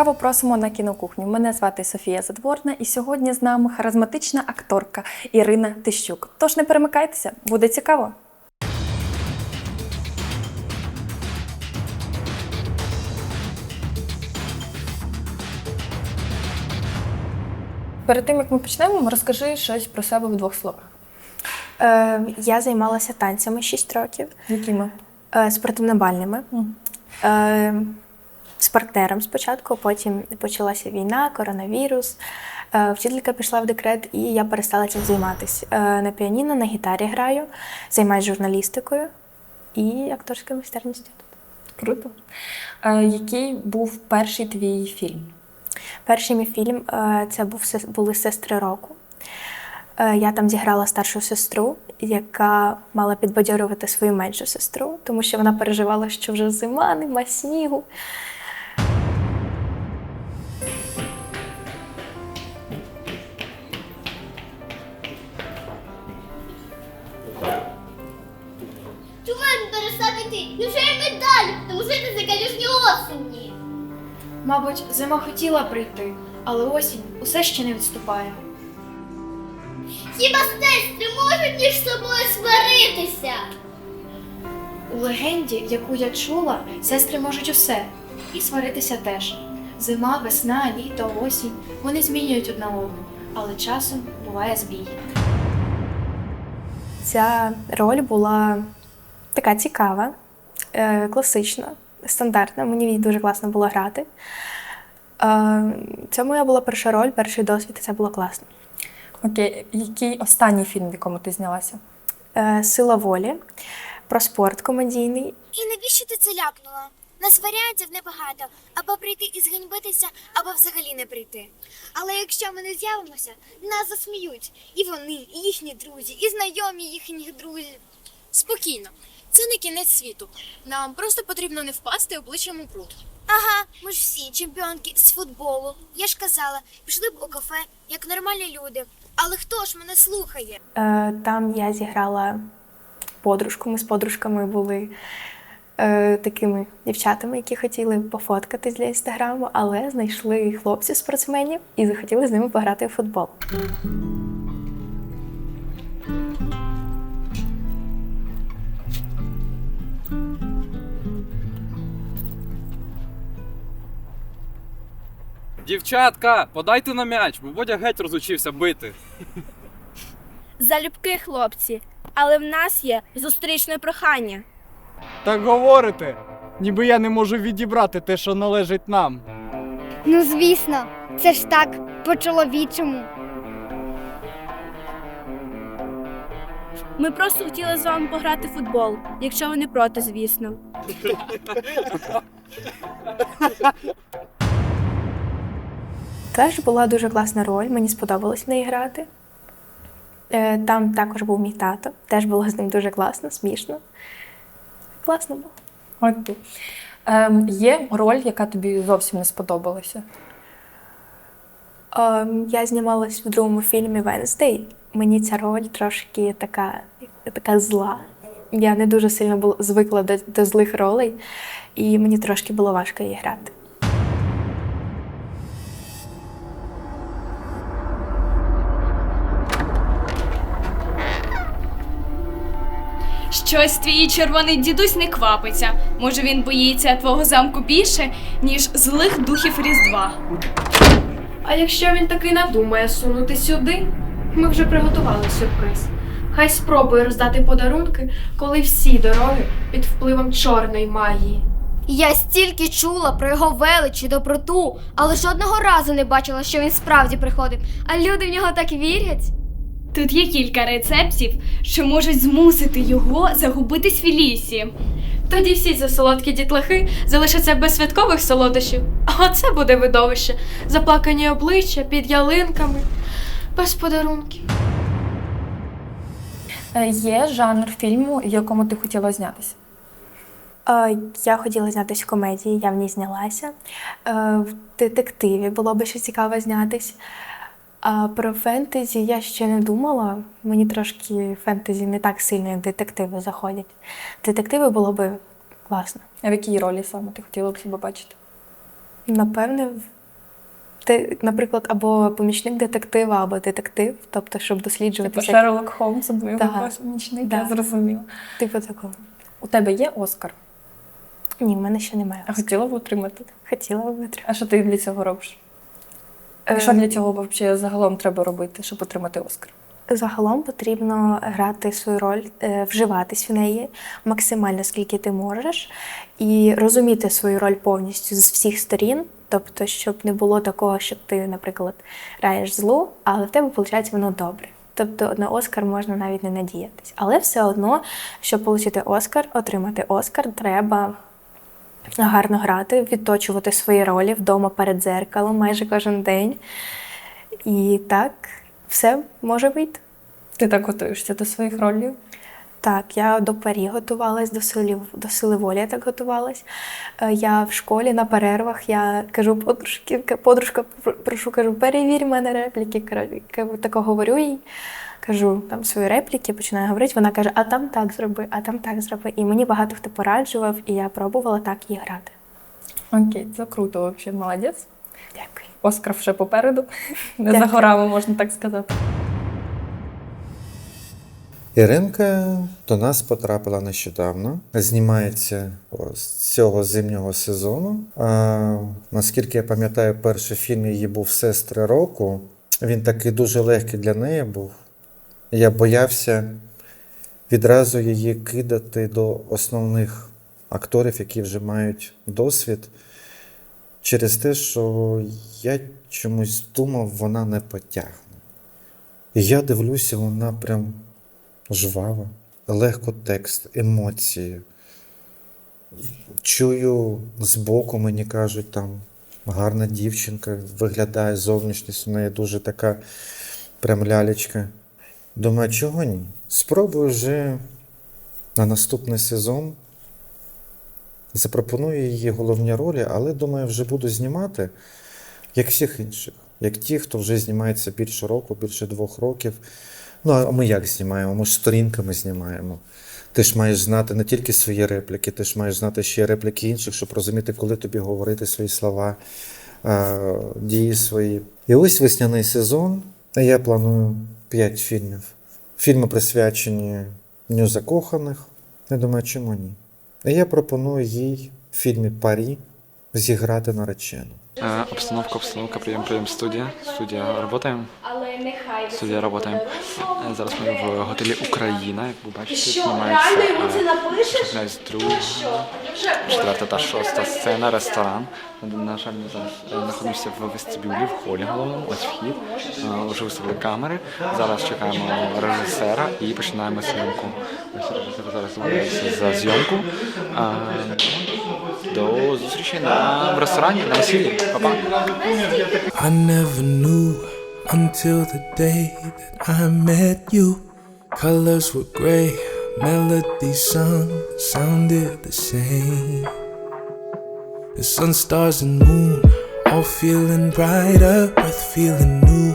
Ласкаво просимо на кінокухню. Мене звати Софія Задворна, і сьогодні з нами харизматична акторка Ірина Тищук. Тож не перемикайтеся, буде цікаво. Перед тим як ми почнемо, розкажи щось про себе в двох словах. Е, я займалася танцями 6 років, Якими? е, спортивно-бальними. Е, з партнером спочатку, потім почалася війна, коронавірус. Е, вчителька пішла в декрет, і я перестала цим займатися. Е, на піаніно, на гітарі граю, займаюся журналістикою і акторською майстерністю. Круто. Е, який був перший твій фільм? Перший мій фільм це був «Сес- були сестри року. Я там зіграла старшу сестру, яка мала підбадьорювати свою меншу сестру, тому що вона переживала, що вже зима, нема снігу. Перестав іти? Невже й далі? Тому жити за калюжні осені. Мабуть, зима хотіла прийти, але осінь усе ще не відступає. Хіба сестри можуть між собою сваритися? У легенді, яку я чула, сестри можуть усе і сваритися теж. Зима, весна, літо, осінь вони змінюють одна одну, але часом буває збій. Ця роль була така цікава, е, класична, стандартна. Мені в ній дуже класно було грати. Е, Це моя була перша роль, перший досвід, і це було класно. Окей, який останній фільм, в якому ти знялася? Е, Сила волі про спорт комедійний. І навіщо ти це ляпнула? Нас варіантів небагато або прийти і зганьбитися, або взагалі не прийти. Але якщо ми не з'явимося, нас засміють і вони, і їхні друзі, і знайомі їхніх друзів. Спокійно, це не кінець світу. Нам просто потрібно не впасти обличчям у пруд. Ага, ми ж всі чемпіонки з футболу. Я ж казала, пішли б у кафе, як нормальні люди. Але хто ж мене слухає? Е, Там я зіграла подружку. Ми з подружками були е, такими дівчатами, які хотіли пофоткатись для інстаграму, але знайшли хлопців спортсменів і захотіли з ними пограти у футбол. Дівчатка, подайте на м'яч, бо Бодя геть розучився бити. Залюбки, хлопці, але в нас є зустрічне прохання. Так говорите, ніби я не можу відібрати те, що належить нам. Ну звісно, це ж так по-чоловічому. Ми просто хотіли з вами пограти в футбол, якщо ви не проти, звісно. Теж була дуже класна роль, мені сподобалось в неї грати. Е, Там також був мій тато, теж було з ним дуже класно, смішно. Класно було. Окей. Ем, є роль, яка тобі зовсім не сподобалася. Ем, Я знімалась в другому фільмі Венздей. Мені ця роль трошки така, така зла. Я не дуже сильно була звикла до, до злих ролей, і мені трошки було важко її грати. Щось твій червоний дідусь не квапиться. Може, він боїться твого замку більше, ніж злих духів Різдва. А якщо він таки надумає сунути сюди, ми вже приготували сюрприз. Хай спробує роздати подарунки, коли всі дороги під впливом чорної магії. Я стільки чула про його велич і доброту, але жодного разу не бачила, що він справді приходить. А люди в нього так вірять. Тут є кілька рецептів, що можуть змусити його загубитись в лісі. Тоді всі ці солодкі дітлахи залишаться без святкових солодощів. А оце буде видовище. Заплакані обличчя під ялинками, без подарунків. Е, є жанр фільму, в якому ти хотіла знятися. Е, Я хотіла знятися в комедії, я в ній знялася. Е, В детективі було би ще цікаво знятись. А про фентезі я ще не думала. Мені трошки фентезі не так сильно, як детективи заходять. Детективи було би класно. А в якій ролі саме ти хотіла б себе бачити? Напевне, те, наприклад, або помічник детектива, або детектив, тобто, щоб досліджувати Типу Шерлок Холмс, або його помічник, Да. я зрозуміла. типу такого. У тебе є Оскар? Ні, в мене ще немає. Оскар. А хотіла б отримати? Хотіла б отримати. А що ти для цього робиш? І що для цього взагалі загалом треба робити, щоб отримати Оскар? Загалом потрібно грати свою роль, е, вживатись в неї максимально скільки ти можеш, і розуміти свою роль повністю з всіх сторін. Тобто, щоб не було такого, щоб ти, наприклад, граєш злу, але в тебе виходить воно добре. Тобто на Оскар можна навіть не надіятись. Але все одно, щоб отримати Оскар, отримати Оскар, треба гарно грати, відточувати свої ролі вдома перед дзеркалом майже кожен день. І так все може вийти. Ти так готуєшся до своїх ролів? Так, я до парі готувалась, до сили, до сили волі я так готувалась. Е, Я в школі на перервах я кажу подружки, подружка, прошу, кажу, перевір мене репліки. Тако говорю їй, кажу там свої репліки, починаю говорити. Вона каже, а там так зроби, а там так зроби. І мені багато хто пораджував, і я пробувала так і грати. Окей, це круто, взагалі, молодець. Дякую. Оскар вже попереду. Не Дякую. за горами, можна так сказати. Іринка до нас потрапила нещодавно. Знімається з цього зимнього сезону. А, наскільки я пам'ятаю, перший фільм її був Сестри року. Він такий дуже легкий для неї був. Я боявся відразу її кидати до основних акторів, які вже мають досвід, через те, що я чомусь думав, вона не потягне. І я дивлюся, вона прям жвава, легко текст, емоції. Чую збоку, мені кажуть, там гарна дівчинка, виглядає зовнішність у неї дуже така прям лялечка. Думаю, чого ні? Спробую вже на наступний сезон. Запропоную її головні ролі, але думаю, вже буду знімати, як всіх інших, як ті, хто вже знімається більше року, більше двох років. Ну, а ми як знімаємо? Ми ж сторінками знімаємо. Ти ж маєш знати не тільки свої репліки, ти ж маєш знати ще репліки інших, щоб розуміти, коли тобі говорити свої слова, е, дії свої. І ось весняний сезон. Я планую 5 фільмів. Фільми присвячені Дню закоханих. Я думаю, чому ні? І я пропоную їй в фільмі Парі зіграти наречену. Э, обстановка, обстановка, прием, прием, студия. Студия, работаем. Але нехай Студія работаем. Е, Зараз ми в готелі Україна, як ви бачите, знімається е, з другого, четверта та шоста сцена, ресторан. На жаль, ми зараз е, знаходимося в вестибюлі, в холі головному, ось вхід. Е, Вже виставили камери. Зараз чекаємо режисера і починаємо зйомку. Режисер зараз домовляється за зйомку. А, До зустрічі на в ресторані, на весіллі. Па-па. I never knew until the day that I met you. Colors were gray, melodies sung sounded the same. The sun, stars, and moon all feeling brighter, worth feeling new.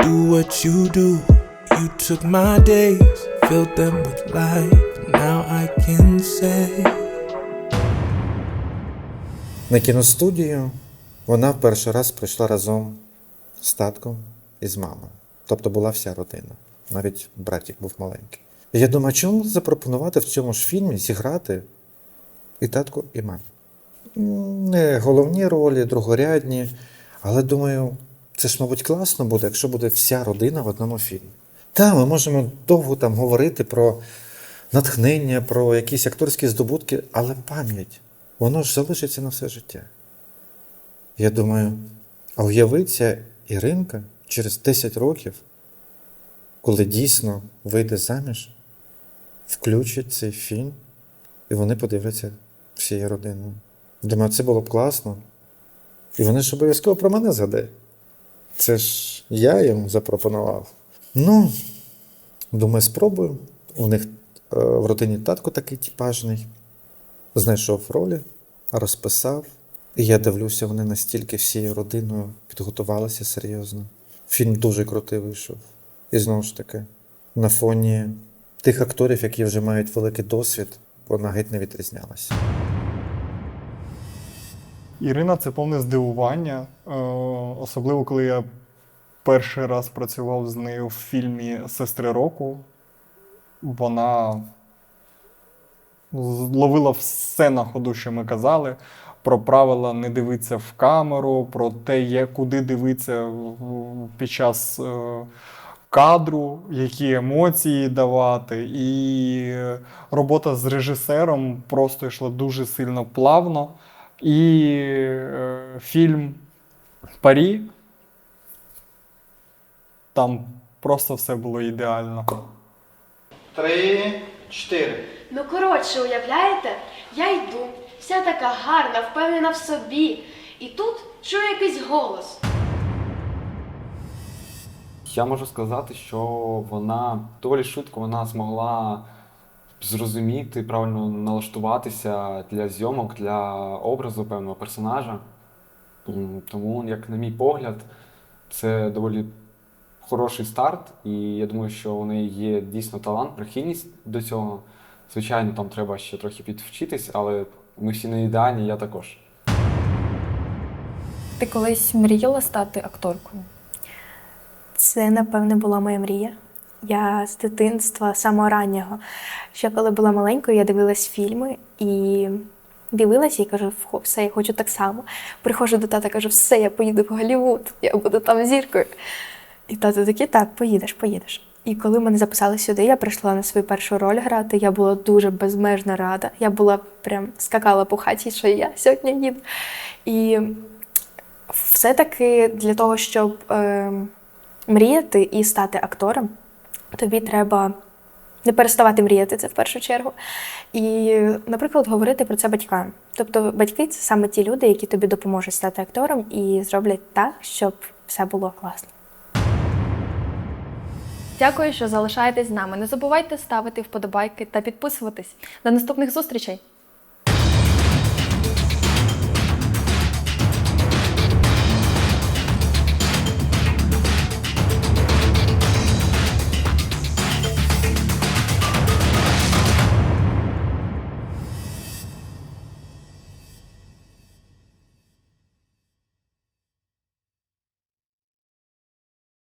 Do what you do. You took my days, filled them with light. Now I can say. На кіностудію вона в перший раз прийшла разом з татком і з мамою. Тобто була вся родина. Навіть братик був маленький. Я думаю, чому запропонувати в цьому ж фільмі зіграти і татку, і маму? Не головні ролі, другорядні. Але думаю, це ж, мабуть, класно буде, якщо буде вся родина в одному фільмі. Та, ми можемо довго там говорити про натхнення, про якісь акторські здобутки, але пам'ять, воно ж залишиться на все життя. Я думаю, а уявиться Іринка через 10 років, коли дійсно вийде заміж, включить цей фільм, і вони подивляться всією родиною. Думаю, це було б класно. І вони ж обов'язково про мене згадають. Це ж я їм запропонував. Ну, думаю, спробую. У них е, в родині татко такий типажний. Знайшов ролі, розписав. І я дивлюся, вони настільки всією родиною підготувалися серйозно. Фільм дуже крутий вийшов. І знову ж таки, на фоні тих акторів, які вже мають великий досвід, вона геть не відрізнялася. Ірина це повне здивування, е, особливо коли я перший раз працював з нею в фільмі Сестри року. Вона зловила все на ходу, що ми казали. Про правила не дивитися в камеру, про те, як куди дивитися під час е, кадру, які емоції давати. І робота з режисером просто йшла дуже сильно плавно. І е, фільм Парі. Там просто все було ідеально. Три, чотири. Ну коротше, уявляєте, я йду, вся така гарна, впевнена в собі. І тут чую якийсь голос. Я можу сказати, що вона доволі швидко вона змогла зрозуміти, правильно налаштуватися для зйомок, для образу певного персонажа. М, Тому, як на мій погляд, це доволі хороший старт, і я думаю, що у неї є дійсно талант, прихильність до цього. Звичайно, там треба ще трохи підвчитись, але ми всі не ідеальні, я також. Ти колись мріяла стати акторкою? Це, напевне, була моя мрія. Я з дитинства, самого раннього. Ще коли була маленькою, я дивилась фільми і дивилася і кажу, все, я хочу так само. Приходжу до тата, кажу, все, я поїду в Голлівуд, я буду там зіркою. І тато такий, так, поїдеш, поїдеш. І коли мене записали сюди, я прийшла на свою першу роль грати. Я була дуже безмежно рада. Я була прям скакала по хаті, що я сьогодні їду. І все-таки для того, щоб е, мріяти і стати актором, тобі треба не переставати мріяти це в першу чергу. І, наприклад, говорити про це батькам. Тобто, батьки це саме ті люди, які тобі допоможуть стати актором і зроблять так, щоб все було класно. Дякую, що залишаєтесь з нами. Не забувайте ставити вподобайки та підписуватись. До наступних зустрічей!